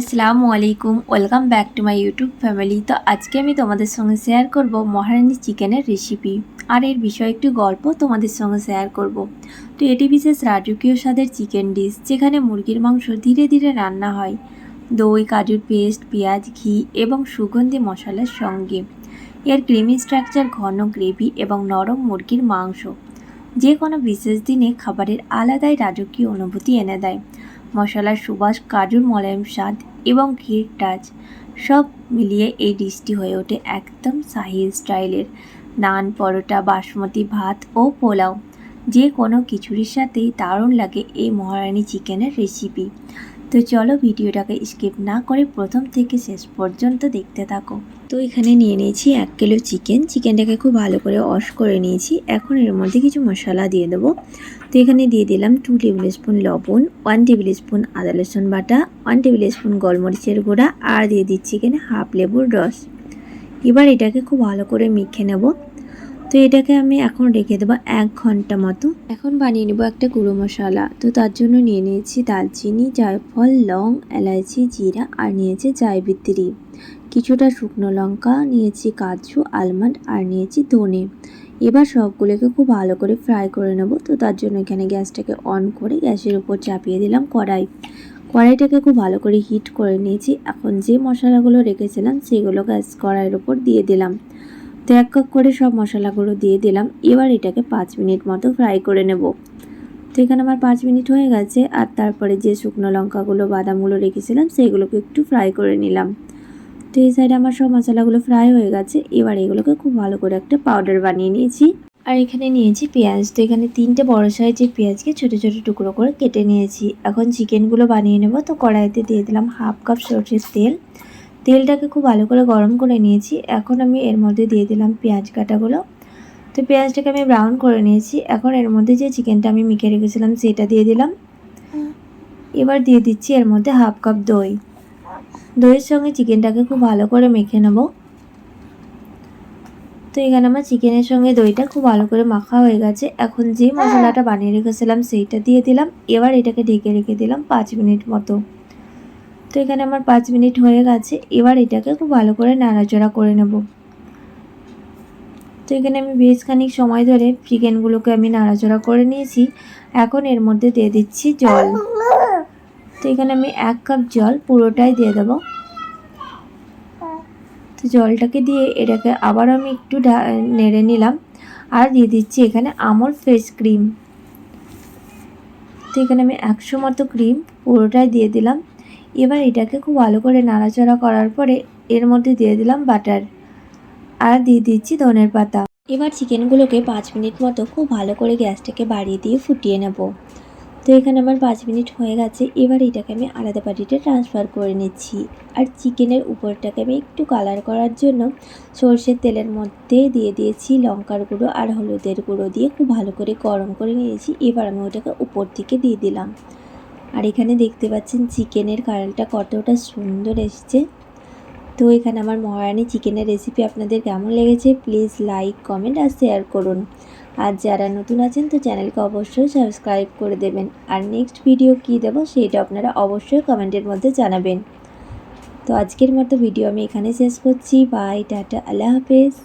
আসসালামু আলাইকুম, welcome back to my YouTube family. তো আজকে আমি তোমাদের সঙ্গে শেয়ার করব মহারানী চিকেনের রেসিপি। আর এর বিষয়ে একটু গল্প তোমাদের সঙ্গে শেয়ার করব। তো এটি বিশেষ রাজকীয় স্বাদের চিকেন ডিশ, যেখানে মুরগির মাংস ধীরে ধীরে রান্না হয়। দই, কাজুর পেস্ট, পেঁয়াজ, ঘি এবং সুগন্ধি মশলার সঙ্গে। এর ক্রিমি স্ট্রাকচার ঘন গ্রেভি এবং নরম মুরগির মাংস। যে কোনো বিশেষ দিনে খাবারের আলাদাই রাজকীয় অনুভূতি এনে দেয়। মশলার সুবাস কাজুর মোলায়েম, স্বাদ এবং ঘির টাচ সব মিলিয়ে এই ডিশটি হয়ে ওঠে একদম শাহি স্টাইলের। নান, পরোটা, বাসমতি, ভাত ও পোলাও যে কোনো খিচুড়ির সাথেই দারুণ লাগে এই মহারানী চিকেনের রেসিপি তো চলো ভিডিওটাকে স্কিপ না করে প্রথম থেকে শেষ পর্যন্ত দেখতে থাকো। তো এখানে নিয়ে নিয়েছি এক কিলো চিকেন। চিকেনটাকে খুব ভালো করে ওয়াশ করে নিয়েছি। এখন এর মধ্যে কিছু মশলা দিয়ে দেবো। তো এখানে দিয়ে দিলাম টু টেবিল স্পুন লবণ ওয়ান টেবিল স্পুন আদা রসুন বাটা ওয়ান টেবিল স্পুন গোলমরিচের গুঁড়া আর দিয়ে দিচ্ছি এখানে হাফ লেবুর রস। এবার এটাকে খুব ভালো করে মেখে নেব। তো এটাকে আমি এখন রেখে দেবো এক ঘণ্টা মতো। এখন বানিয়ে নেব একটা গুঁড়ো মশলা। তো তার জন্য নিয়ে নিয়েছি দালচিনি জায়ফল লং এলাচি জিরা আর নিয়েছি জায়বিত্রি। কিছুটা শুকনো লঙ্কা, নিয়েছি কাজু আলমন্ড আর নিয়েছি ধনে। এবার সবগুলোকে খুব ভালো করে ফ্রাই করে নেব। তো তার জন্য এখানে গ্যাসটাকে অন করে গ্যাসের উপর চাপিয়ে দিলাম কড়াই। কড়াইটাকে খুব ভালো করে হিট করে নিয়েছি। এখন যে মশলাগুলো রেখেছিলাম সেগুলো গ্যাস কড়াইয়ের উপর দিয়ে দিলাম। তো এক এক করে সব মশলাগুলো দিয়ে দিলাম। এবার এটাকে পাঁচ মিনিট মতো ফ্রাই করে নেব। তো এখানে আমার পাঁচ মিনিট হয়ে গেছে। আর তারপরে যে শুকনো লঙ্কাগুলো, বাদামগুলো রেখেছিলাম, সেগুলোকে একটু ফ্রাই করে নিলাম। তো এই সাইডে আমার সব মশলাগুলো ফ্রাই হয়ে গেছে। এবার এগুলোকে খুব ভালো করে একটা পাউডার বানিয়ে নিয়েছি। আর এখানে নিয়েছি পেঁয়াজ। তো এখানে তিনটে বড় সাইজের পেঁয়াজকে ছোটো ছোটো টুকরো করে কেটে নিয়েছি। এখন চিকেনগুলো বানিয়ে নেব। তো কড়াইতে দিয়ে দিলাম হাফ কাপ সরষের তেল। তেলটাকে খুব ভালো করে গরম করে নিয়েছি। এখন আমি এর মধ্যে দিয়ে দিলাম পেঁয়াজ কাটাগুলো। তো পেঁয়াজটাকে আমি ব্রাউন করে নিয়েছি। এখন এর মধ্যে যে চিকেনটা আমি মেখে রেখেছিলাম, সেটা দিয়ে দিলাম। এবার দিয়ে দিচ্ছি এর মধ্যে হাফ কাপ দই। দইয়ের সঙ্গে চিকেনটাকে খুব ভালো করে মেখে নেব। তো এখানে আমার চিকেনের সঙ্গে দইটা খুব ভালো করে মাখা হয়ে গেছে। এখন যে মশলাটা বানিয়ে রেখেছিলাম সেইটা দিয়ে দিলাম। এবার এটাকে ঢেকে রেখে দিলাম পাঁচ মিনিট মতো। তো এখানে আমার পাঁচ মিনিট হয়ে গেছে। এবার এটাকে খুব ভালো করে নাড়াচড়া করে নেব। তো এখানে আমি বেশ খানিক সময় ধরে চিকেনগুলোকে আমি নাড়াচড়া করে নিয়েছি। এখন এর মধ্যে দিয়ে দিচ্ছি জল। তো এখানে আমি এক কাপ জল পুরোটাই দিয়ে দেবো। তো জলটাকে দিয়ে এটাকে আবার আমি একটু নেড়ে নিলাম। আর দিয়ে দিচ্ছি এখানে আমল ফেস ক্রিম। তো এখানে আমি একশো মতো ক্রিম পুরোটাই দিয়ে দিলাম। এবার এটাকে খুব ভালো করে নাড়াচাড়া করার পরে এর মধ্যে দিয়ে দিলাম বাটার। আর দিয়ে দিচ্ছি ধনের পাতা। এবার চিকেনগুলোকে পাঁচ মিনিট মতো খুব ভালো করে গ্যাসটাকে বাড়িয়ে দিয়ে ফুটিয়ে নেব। তো এখানে আমার পাঁচ মিনিট হয়ে গেছে। এবার এটাকে আমি আলাদা বাটিতে ট্রান্সফার করে নিচ্ছি। আর চিকেনের উপরটাকে আমি একটু কালার করার জন্য সর্ষের তেলের মধ্যে দিয়ে দিয়েছি লঙ্কার গুঁড়ো আর হলুদের গুঁড়ো দিয়ে খুব ভালো করে গরম করে নিয়েছি। এবার আমি ওটাকে উপর থেকে দিয়ে দিলাম। আর এখানে দেখতে পাচ্ছেন চিকেনের কালারটা কতটা সুন্দর এসছে। তো এখানে আমার মহারানি চিকেনের রেসিপি আপনাদের কেমন লেগেছে? প্লিজ লাইক কমেন্ট আর শেয়ার করুন। আর যারা নতুন আছেন তো চ্যানেলকে অবশ্যই সাবস্ক্রাইব করে দেবেন। আর নেক্সট ভিডিও কী দেবো সেটা আপনারা অবশ্যই কমেন্টের মধ্যে জানাবেন। তো আজকের মতো ভিডিও আমি এখানে শেষ করছি। বাই, টাটা, আল্লাহ হাফেজ।